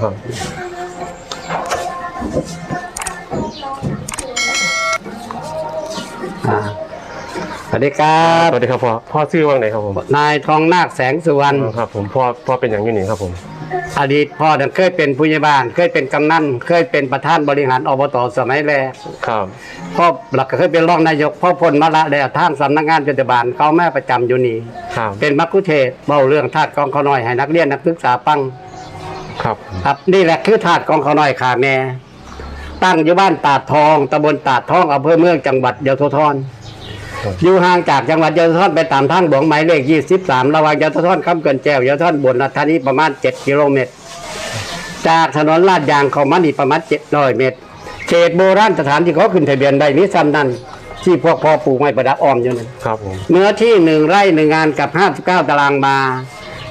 ครับอ่าสวัสดีครับสวัสดีครับพ่อพ่อชื่อว่างไหนครับผมนายทองนาคแสงสุวรรณ ครับผมพ่อพ่อเป็นอย่างนี้นี่ครับผมอดีตพ่อเนี่ยเคยเป็นผู้ใหญ่บ้าน เคยเป็นกำนัน เคยเป็นประธานบริหารอบตสมัยแรก ครับพ่อหลักก็เคยเป็นรองนายก พ่อพลมาละแล้วทางสำนักงานเทศบาลเขาแม่ประจำอยู่นี่ ครับเป็นมักคุเทศก์เบาเรื่องธาตุกองเขาน้อยให้นักเรียนนักศึกษาฟัง ครับครับนี่แหละคือถาดกองเขาน้อยขาแม่ ตั้งอยู่บ้านตาดทองตำบลตาดทองอำเภอเมืองจังหวัดยโสธรอยู่ห่างจากจังหวัดยโสธรไปตามทางหลวงหมายเลข 23 ระหว่างยโสธรคำเกินแจ้วยโสธรบนรัฐานีประมาณ 7 กิโลเมตร จากถนนลาดยางเข้ามานี่ประมาณ700เมตรเขตโบราณสถานที่เขาขึ้นทะเบียนได้นี่ซ้ำนั่นที่พวกพ่อปลูกไม้ประดับอ้อมอยู่นั่นครับผมเนื้อที่หนึ่งไร่หนึ่งงานกับ 59 ตารางวา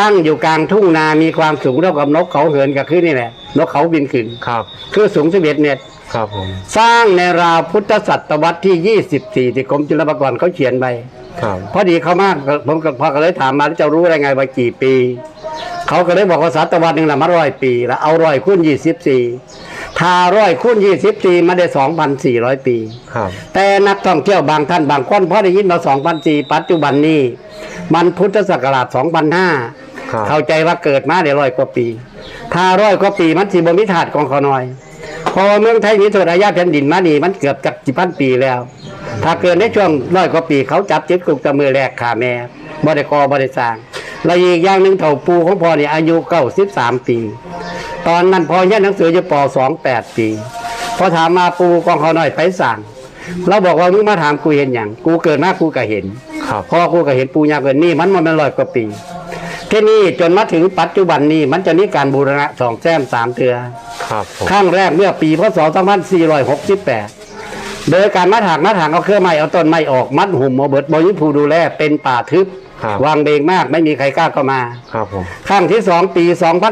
ตั้งอยู่กลางทุ่งนา มีความสูงเท่ากับนกเขาเหินกับขึ้นนี่แหละ นกเขาบินขึ้น ครับ คือสูง11เมตร ครับผม สร้างในราวพุทธศตวรรษที่ 24 ที่กรมจุลปากรเขาเขียนไว้ครับ พอดีเขามากผมก็พอก็เลยถามมาแล้วจะรู้ได้ไงว่ากี่ปี เขาก็เลยบอกว่าศตวรรษหนึ่งละมาร้อยปี แล้วเอาร้อยคูณ24ถ้าร้อยคูณ24มาได้2,400ปี ครับ แต่นักท่องเที่ยวบางท่านบางคนพอได้ยินมา2,004ปัจจุบันนี้มันพุทธศักราช ครับ2,005เข้าใจว่าเกิดมาได้ร้อยกว่าปี ถ้าร้อยกว่าปีมันสิบมิถาดของเขาน้อยเพอเมืองไทยมีโทษอาญาแผ่นดินมานี่มันเกือบจะกี่พันปีแล้ว ถ้าเกิดในช่วงร้อยกว่าปี เขาจับยึดกุกตะมือแรกขาแม่บ่ได้กอบ่ได้สร้างและอีกอย่างหนึ่งเถ่าปูของพ่อนี่อายุเก้าสิบสามปี ตอนนั้นพ่อเรียนหนังสืออยู่ปสองแปดปีพอถามมาปูกองเขาน้อยไปสั่งเราบอกว่ามึงมาถามกูเห็นอย่างกูเกิดมากูก็เห็นครับพ่อกูก็เห็นปูยาเกินนี่มันมันเป็นร้อยกว่าปี ที่นี่จนมาถึงปัจจุบันนี้มันจะมีการบูรณะสองแซมสามเทือครับผมครั้งแรกเมื่อปีพศ 2468 โดยการมัดหากมัดหางเอาเครือไม้เอาต้นไม้ออกมัดหุ่มเอาเบิดบริผู้ดูแลเป็นป่าทึบ ครับวางเบงมากไม่มีใครกล้าเข้ามา ครับผมครั้งที่สองปี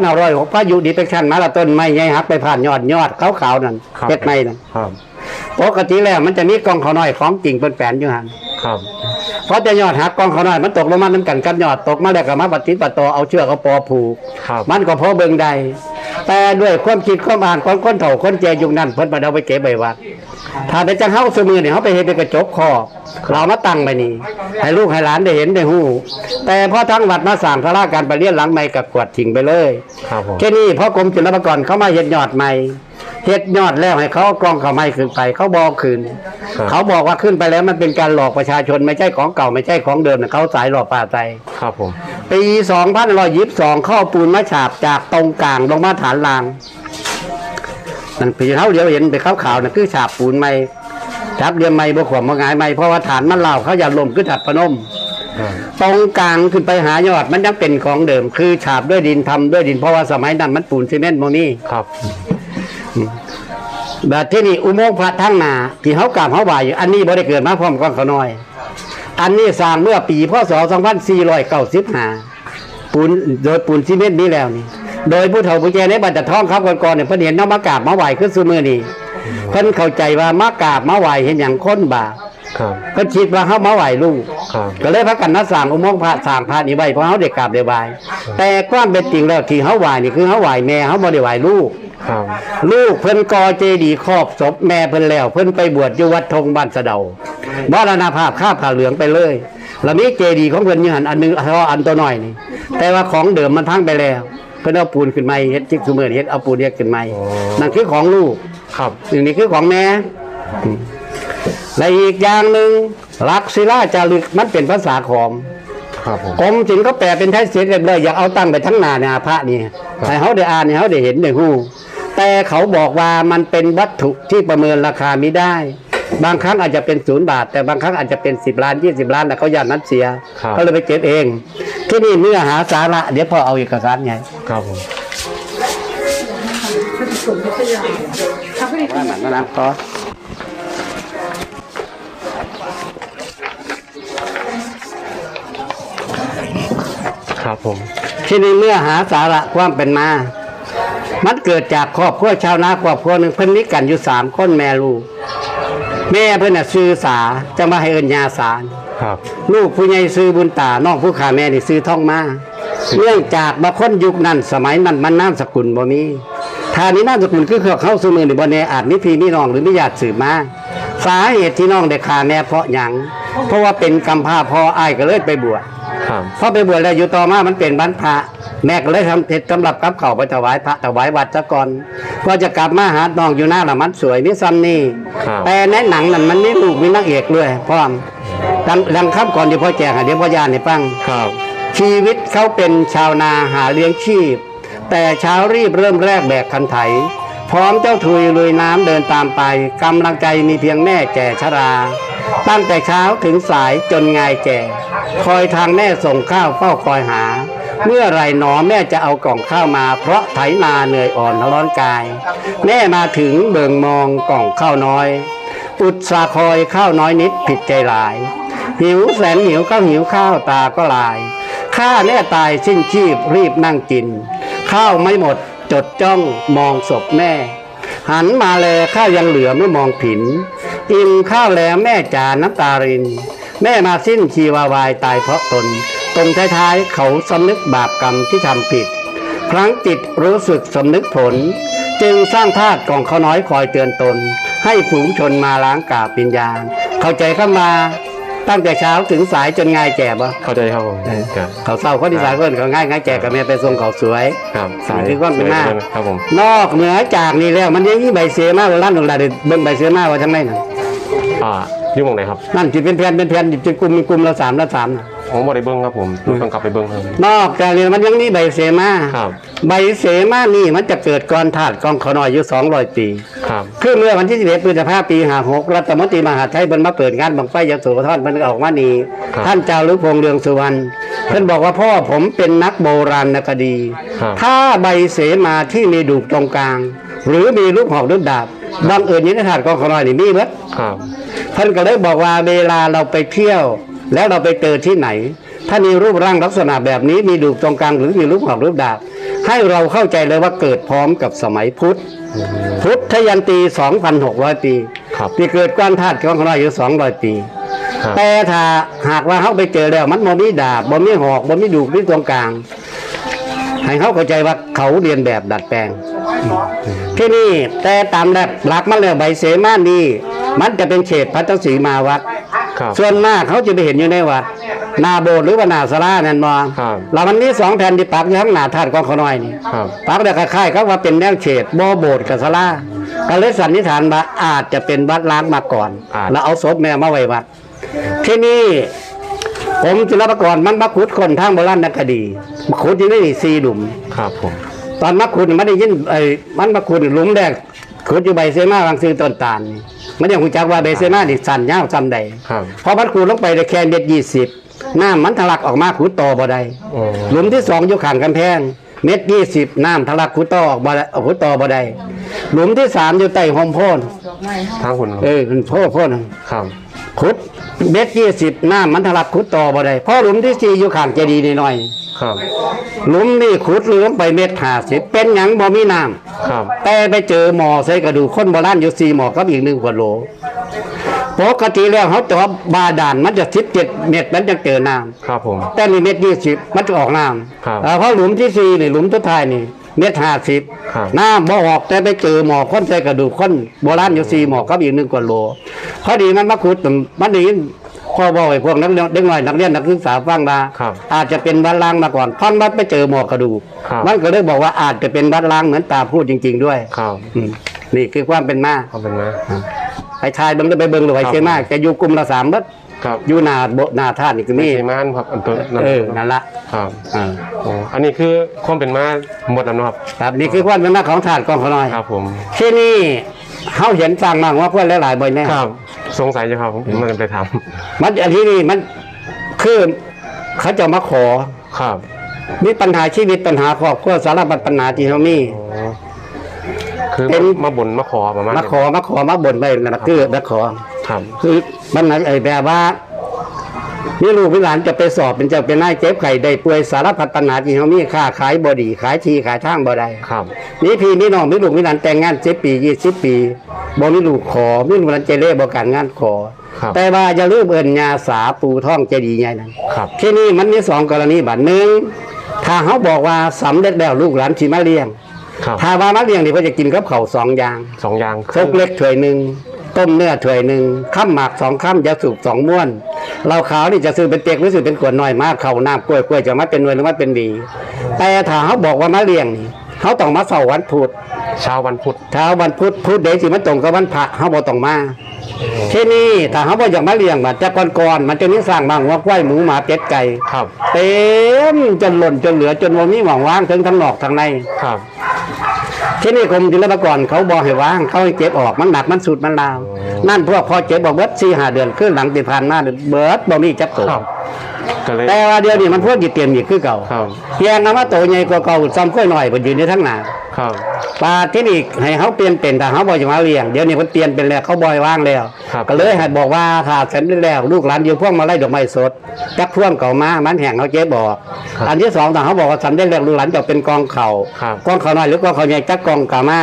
2506พายุดิเปกชันมาละต้นไม้ใหญ่หักไปผ่านยอดยอดขาวๆนั่นครับเฮ็ดไม้นั่นครับปกติแล้วมันจะมีกองเขาน้อยของจริงเป็นแปลนอยู่หันครับ เพราะจะยอดหักกองเขาน้อยมันตกลงมาน้ำกันกับยอดตกมาแล้วก็มาปฏิดปะตอเอาเชือกเอาปอผูกครับมันก็พอเบิ่งได้แต่ด้วยความคิดความอ่านของคนเฒ่าคนแก่ยุคนั้นเพิ่นมาเอาไปเก็บไว้วัดถ้าเป็นจังเฮาสมือเนี่ยเฮาไปเฮ็ดเป็นกระจกครอบเรามาตั้งไปนี่ให้ลูกให้หลานได้เห็นได้ฮู้ แต่พอทั้งวัดมาสร้างพระราชการไปเรียนหลังใหม่กับกวาดทิ้งไปเลยครับผมแค่นี้พอกรมศิลปากรเขามาเฮ็ดยอดใหม่ เฮ็ดยอดแล้วให้เขาเอากล้องเขาไม่ขึ้นไป เขาบอกขึ้นเขาบอกว่าขึ้นไปแล้วมันเป็นการหลอกประชาชนไม่ใช่ของเก่าไม่ใช่ของเดิมนะเขาสายหลอกป่าใจ ครับผม ปี2522 เข้าปูนมาฉาบจากตรงกลางลงมาฐานรางนั่นปีเท่าเดียวเห็นไปขาวๆนั่นคือฉาบปูนไม่จับเรียมไม่บวขวมมาหงายไม่เพราะว่าฐานมันเล่าเขาอย่าลมคือถัดพนมครับตรงกลางขึ้นไปหายอดมันยังเป็นของเดิม คือฉาบด้วยดินทำด้วยดินเพราะว่าสมัยนั้นมันปูนซีเมนต์โมนี่ ครับ แบบที่นี่อุโมงค์พระทั้งนาที่เขากราบเขาไหวอยู่อันนี้บ่ได้เกิดมาพร้อมกันเขาน้อย อันนี้สร้างเมื่อปีพศ2495ปูนโดยปูนซีเมนต์นี้แล้วนี่ โดยผู้เฒ่าผู้แก่ในบัตรท้องครับก่อนๆเนี่ยเพิ่นเห็นน้ำมากราบมาไหวขึ้นซูมือนี่เพิ่นเข้าใจว่ามากราบมาไหวเห็นอย่างคนบาปครับเพิ่นคิดว่าเขามาไหวลูกครับก็เลยพักกันนัดสร้างอุโมงค์พระสร้างพระนี่ไว้เพราะเขาได้กราบได้ไหวแต่ความเป็นจริงแล้วที่เขาไหวนี่คือเขาไหวแม่เขาบ่ได้ไหวลูก ครับลูกเพิ่นกอเจดีย์ครอบศพแม่เพิ่นแล้ว เพิ่นไปบวชอยู่วัดทงบ้านสะเดามรณภาพข้าผ่าเหลืองไปเลย แล้วมีเจดีย์ของเพิ่นอยู่หันอันหนึงเฉพาะอันตัวน้อยนี่ แต่ว่าของเดิมมันพังไปแล้ว เพิ่นเอาปูนขึ้นมาเฮ็ดจิกซุมื้อนี้เฮ็ดเอาปูนเฮ็ดขึ้นมานั่นคือของลูกครับสิ่งนี้คือของแม่อืมและอีกอย่างหนึ่งลักศิลาจารึกมันเป็นภาษาขอมครับผมกรมศิลป์เขาแปลเป็นไทยเสียเรียบเลยอยากเอาตั้งไปทั้งหน้าเนี่ยพระนี่ให้เขาได้อ่านให้เขาได้เห็นได้หู้ แต่เขาบอกว่ามันเป็นวัตถุที่ประเมินราคาไม่ได้ บางครั้งอาจจะเป็นศูนย์บาท แต่บางครั้งอาจจะเป็นสิบล้านยี่สิบล้านแต่เขาอยากนัดเสียเขาเลยไปเก็บเอง ที่นี่เนื้อหาสาระเดี๋ยวพอเอาเอกสารไงครับผมว่าหนังนะขอครับผม ที่นี่เนื้อหาสาระความเป็นมา มันเกิดจากครอบครัวชาวนาครอบครัวหนึ่งเพิ่นมีกันอยู่สามคนแม่ลูก แม่เพิ่นน่ะซื้อสาจะมาให้เอิญยาสารครับลูกผู้ใหญ่ซื้อบุญตาน้องผู้ขาแม่นี่ซื้อท่องมาเนื่องจากบางคนยุคนั้นสมัยนั้นมันนามสกุลบ่มีทานี้นามสกุลคือเขาเข้าสู่มือในบ่แน่อาจมีพี่มีน้องหรือมีญาติสืบมาสาเหตุที่น้องได้ขาแม่เพราะหยังเพราะว่าเป็นกำพร้าพ่ออ้ายก็เลยไปบวชครับพอไปบวชแล้วอยู่ต่อมามันเป็นบรรพระ แม่ก็เลยทำเผ็ดสำหรับกับเขาวไปถวายพระถวายวัดซะก่อนพอจะกลับมาหาน้องอยู่หน้าละมันสวยนี่ซ้ำนี่ ครับ แต่ในหนังนั้นมันมีลูกมีนางเอกด้วยพร้อมดังดังคำก่อนเดี๋ยวพ่อแจกให้เดี๋ยวพ่อยานให้ฟัง ครับ ชีวิตเขาเป็นชาวนาหาเลี้ยงชีพ แต่เช้ารีบเริ่มแรกแบกคันไถ พร้อมเจ้าทุยลุยน้ำเดินตามไปกำลังใจมีเพียงแม่แก่ชรา ตั้งแต่เช้าถึงสายจนงายแก่ คอยทางแม่ส่งข้าวเฝ้าคอยหา เมื่อไรหนอแม่จะเอากล่องข้าวมา เพราะไถนาเหนื่อยอ่อนร้อนกาย แม่มาถึงเบิ่งมองกล่องข้าวน้อย อุตสาคอยข้าวน้อยนิดผิดใจหลาย หิวแสนหิวก็หิวข้าวตาก็ลายข้าแน่ตายสิ้นชีพรีบนั่งกิน ข้าวไม่หมดจดจ้องมองศพแม่ หันมาแลข้าวยังเหลือไม่มองผินอิ่มข้าวแล้วแม่จาน้ำตาริน แม่มาสิ้นชีวาวายตายเพราะตน ตรงท้ายๆ เขาสำนึกบาปกรรมที่ทำผิด ครั้งจิตรู้สึกสำนึกผล จึงสร้างธาตุกองเขาน้อยคอยเตือนตน ให้ฝูงชนมาล้างกาบปิญญาณเข้าใจเข้ามาตั้งแต่เช้าถึงสายจนง่ายแก่บ่เข้าใจครับผมครับเขาเศร้าเขาดีสายเพื่อนเขาง่ายง่ายแก่กับแม่ไปทรงเขาสวยครับสายที่ก้อนเป็นหน้าสวยครับผมนอกเหนือจากนี้แล้วมันยังมีใบเสียมาร้านหลงดาเด็ดเบิ่งใบเสียมาว่าทำไมน่ะอ่าอยู่หมองไหนครับนั่นจิเป็นแผ่นเป็นแผ่นจิกลุ่มเป็นกลุ่มละสามละสามน่ะ ผมบ่ได้เบิ้งครับผมต้องกลับไปเบิ้งครับ นอกจากนี้มันยังมีใบเสมาครับ ใบเสมานี่มันจะเกิดก่อนธาตุกองขอนอยอยู่สองร้อยปีครับคือเมื่อวันที่11พฤษภาคมปี56รัฐมนตรีมหาดไทยเพิ่นมาเปิดงานบังไฟยโสธรเพิ่นก็ออกมานี่ครับท่านเจ้าหรือพงษ์เรืองสุวรรณเพิ่นบอกว่าพ่อผมเป็นนักโบราณคดีครับถ้าใบเสมาที่มีดูกตรงกลาง หรือมีลูกหอกลูกดาบบังเอิญยินธาตุกองขอนอยนี่มีเบิดครับท่านก็เลยบอกว่าเวลาเราไปเที่ยว แล้วเราไปเจอที่ไหน ถ้ามีรูปร่างลักษณะแบบนี้มีดูกตรงกลางหรือมีลูกหอกลูกดาบให้เราเข้าใจเลยว่าเกิดพร้อมกับสมัยพุทธ พุทธยันตี 2,600 ปีครับที่เกิดก้อนธาตุของเราอยู่ 200 ปีครับแต่ถ้าหากว่าเขาไปเจอแล้วมันบ่มีดาบบ่มีหอกบ่มีดูกมีตรงกลาง ให้เขาเข้าใจว่าเขาเรียนแบบดัดแปลง ที่นี่แต่ตามแบบหลักมันแล้วใบเสมานี่มันจะเป็นเฉดพัทธสีมาวัด ครับส่วนมากเขาจะไปเห็นอยู่ในวัดหนาโบสถ์หรือว่าหนาสลานั่นมองครับแล้วมันมีสองแผ่นที่ปักอยู่ข้างหน้าธาตุกองขน้อยนี่ครับปักแต่คล้ายๆก็ว่าเป็นแนวเฉดบ่โบสถ์กับสลาก็เลยสันนิษฐานว่าอาจจะเป็นวัดล้างมาก่อน อาจ แล้วเอาศพแม่มาไว้วัด ที่นี่ผมจิรปกรณ์มันมาขุดคนทางโบราณคดีมาขุดอยู่ในนี่ซีดุม ครับผม ตอนมาขุดมันได้ยินไอ้มันมาขุดหลุมแรก ขุดอยู่ใบเซมาบางซื้อต้นตาลนี่มันยังหูจักว่าใบเซมานี่สั่นยาวซ้ำใดครับ พอมันขุดลงไปได้แค่เม็ดยี่สิบน้ำมันทะลักออกมาขุดต่อบ่ได้โอ้หลุมที่สองอยู่ข้างกำแพง เม็ดยี่สิบน้ำทะลักขุดต่อออกบ่ได้เอาขุดต่อบ่ได้หลุมที่สามอยู่ใต้หอมโพนทางคุณเออมันโพนโพน ครับ ขุดเม็ดยี่สิบน้ำมันทะลักขุดต่อบ่ได้พอหลุมที่สี่อยู่ข้างเจดีย์น้อย ครับๆหลุมนี่ขุดลงไปเม็ดห้าสิบเป็นหยังบ่มีน้ำครับแต่ไปเจอหมอใส่กระดูกคนโบราณอยู่สี่หมอกับอีกหนึ่งขวดโหลปกติแล้วเขาเจาะบาดาลมันจะสิบเจ็ดเม็ดมันจะเจอน้ครับผมำแต่นี่เม็ดยี่สิบมันจะออกน้ครับำเอ่อเพราะหลุมที่สี่นี่หลุมสุดท้ายนี่ เม็ดห้าสิบครับ น้ำบ่ออกแต่ไปเจอหมอคนใส่กระดูกคนโบราณอยู่สี่หมอกับอีกหนึ่งขวดโหลพอดีมันมาขุดมันได้ยิน พ่อบอกไอ้พวกนักเรียนเด็กน้อยนักเรียนนักศึกษาฟังมาครับอาจจะเป็นวัดล้างมาก่อนพันวัดไปเจอหมอกระดูกครับมันก็เลยบอกว่าอาจจะเป็นวัดล้างเหมือนตาพูดจริง ๆ ด้วยครับอืมนี่คือความเป็นมาเอาเป็นไหมไอ้ชายเบิ่งได้ไปเบิ่งหรือไอ้ครับเชมากจะอยู่กลุ่มละสามเบิดครับอยู่หนาโบหนาท่านนี่ก็มีมีเซมานครับอันตัวนั้นเออ นั่นละครับอ่าโอ้อันนี้คือความเป็นมาหมดแล้วเนาะครับครับนี่คือความเป็นมาของถาดกองขน้อย ครับผม ที่นี่เขาเห็นสร้างมากว่าเพื่อนหลายๆบ่อยแน่ครับ สงสัยอยู่ครับผมมันไปทมันอันที่นี่มันคือเขาจะมาขอำครับมีปัญหาชีวิตปัญหาครอบครัวสารพัดปัญหาที่เขามีโอ้คือเป็น มาบ่นมาขอประมาณมานี้ขอมาขอมาบ่นไปนั่นนะคือมาขอ ครับ คือมันหมายไอ้แบบว่า นี่ลูกพี่หลานจะไปสอบเป็นเจ้าเป็นนายเจ็บไข่ได้ป่วยสารพัดปัญหาที่เขามีค่าขายบอดี ขายทีขายทางบ่ได้ครับ นี่พี่นี่น้องมีลูกมีหลานแต่งงานสิปียี่สิบปีบ่มีลูกขอมีลูกหลานเจเล่บ่การงานขอ ครับแต่ว่าอย่าลืมเอิ้นยาสาปูท่องเจดีย์ใหญ่นั้นครับที่นี่มันมีสองกรณีบัดหนึ่งถ้าเขาบอกว่าสำเร็จแล้วลูกหลานสิมาเลี้ยง ครับถ้าว่ามาเลี้ยงนี่ก็จะกินกับเขาวสองอย่าง สองอย่าง ซกเล็กถ้วยหนึ่งต้มเนื้อถ้วยหนึ่งข้ามหมากสองข้ามยาสูบสองม้วน เราขาวนี่จะซื้อเป็นเตียกหรือซื้อเป็นขวดน้อยมากเขาวน้ำกล้วยกล้วยจะมาเป็นหน่วยหรือมาเป็นหวีแต่ถ้าเขาบอกว่ามาเลี้ยงนี่เขาต้องมาเสาร์วันพุธเช้าวันพุธเช้าวันพุธพุธเดยวสิมันตรงกับวันพระเขาบ่ต้องมาที่นี่ถ้าเขาบ่อยากมาเลี้ยงมันแต่ก่อนๆมันจะมีสร้างบางว่าควายหมูหมาเป็ดไก่ครับเต็มจนหล่นจนเหลือจนว่ามีหว่างว่างทั้งทั้งนอกทั้งในครับ ที่นี่กรมศิลปากรเขาบอกให้ว่าง เขาให้เก็บออกมันหนักมันสุดมันลาว นั่นพวกพอเก็บบอกเบิดสี่หาเดือนขึ้นหลังติดผ่านมาเบิดบ่มีจับตัวครับ ก็เลย แต่ว่าเดี๋ยวนี้มันพวกกี่เตรียมอีกคือเก่าครับเพียงนำว่าโตใหญ่กว่าเก่าซ้ำค่อยหน่อยเพิ่นยืนอยู่ทั้งหน้าครับ ปลาที่นี่ให้เขาเปลี่ยนเป็นแต่เขาบอกจะมาเลี้ยงเดี๋ยวนี้เพิ่นเปลี่ยนเป็นแล้วเขาบอยว่างแล้ว ครับ ก็เลยให้บอกว่าถ้าเสร็จแล้วลูกหลานอยู่พวกมาไล่ดอกไม้สดจักพ่วงเก่ามามันแห้งเขาเจ๊บอก ครับอันที่สองถ้าเขาบอกว่าสำเร็จแล้วลูกหลานจะเป็นกองเข่าครับ กองเข่าน้อยหรือกองเข่าใหญ่จักกองกามา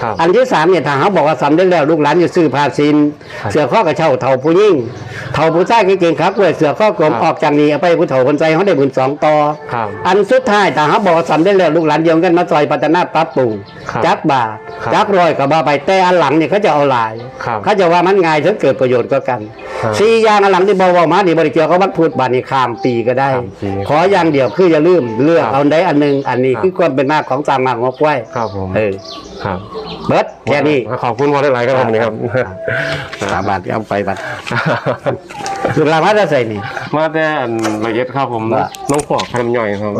ครับอันที่สามเนี่ยถ้าเขาบอกว่าสำเร็จแล้วลูกหลานจะซื้อผ้าซินครับ เสือข้อกระเช่าเท่าผู้ยิ่งเท่าผู้ชายเก่งๆครับเว้ยเสือข้อกลมครับออกจากนี้เอาไปผู้เฒ่าคนใจเขาได้บุญสองต่อ ครับ อันสุดท้ายถ้าเขาบอกว่าสำเร็จแล้วลูกหลานเดียวกันมาซอยพัฒนาปรับปรุงครับ จักบาท ครับจักรอยกับบาไปแต่อันหลังเนี่ยเขาจะเอาหลาย ครับเขาจะว่ามันง่ายถึงเกิดประโยชน์ก็กันครับสี่อย่างอันหลังที่บอกว่ามานี่บริเกี่ยวกับวัดพูดบานี่ข้ามปีก็ได้ ข้ามปีขออย่างเดียวคืออย่าลืมเลือกครับเอาได้อันหนึงอันนี้ครับ คือความเป็นมากของสร้างมากงอกไว้ครับผมเออครับเบิร์ดแค่นี้ขอบคุณพอได้หลายครับผมนี่ครับ สามบาทเอาไปบัตรสุดลามาจะใส่นี่ มาแต่อันละเอียดครับผมว่า น้องพอกขนมย่อยครับ